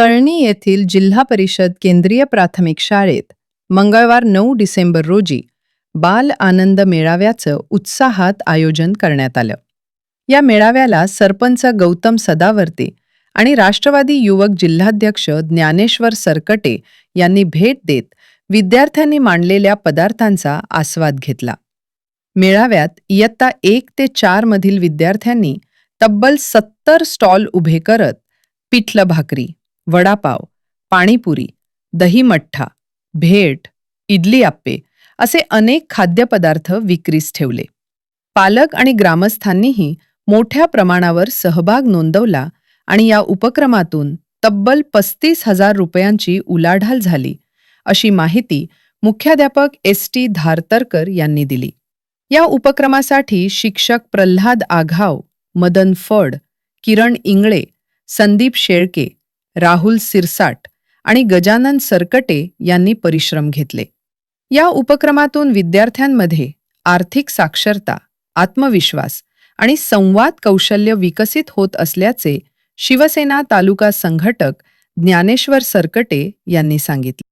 तळणी येथील जिल्हा परिषद केंद्रीय प्राथमिक शाळेत मंगळवार नऊ डिसेंबर रोजी बाल आनंद मेळाव्याचं उत्साहात आयोजन करण्यात आलं. या मेळाव्याला सरपंच गौतम सदावर्ते आणि राष्ट्रवादी युवक जिल्हाध्यक्ष ज्ञानेश्वर सरकटे यांनी भेट देत विद्यार्थ्यांनी मांडलेल्या पदार्थांचा आस्वाद घेतला. मेळाव्यात इयत्ता एक ते चार मधील विद्यार्थ्यांनी तब्बल सत्तर स्टॉल उभे करत पिठलं भाकरी वडापाव पाणीपुरी दही मठ्ठा भेट इडली आप्पे असे अनेक खाद्यपदार्थ विक्रीस ठेवले. पालक आणि ग्रामस्थांनीही मोठ्या प्रमाणावर सहभाग नोंदवला आणि या उपक्रमातून तब्बल पस्तीस हजार रुपयांची उलाढाल झाली अशी माहिती मुख्याध्यापक एस टी धारतरकर यांनी दिली. या उपक्रमासाठी शिक्षक प्रल्हाद आघाव मदन फड किरण इंगळे संदीप शेळके राहुल सिरसाट आणि गजानन सरकटे यांनी परिश्रम घेतले. या उपक्रमातून विद्यार्थ्यांमध्ये आर्थिक साक्षरता आत्मविश्वास आणि संवाद कौशल्य विकसित होत असल्याचे शिवसेना तालुका संघटक ज्ञानेश्वर सरकटे यांनी सांगितले.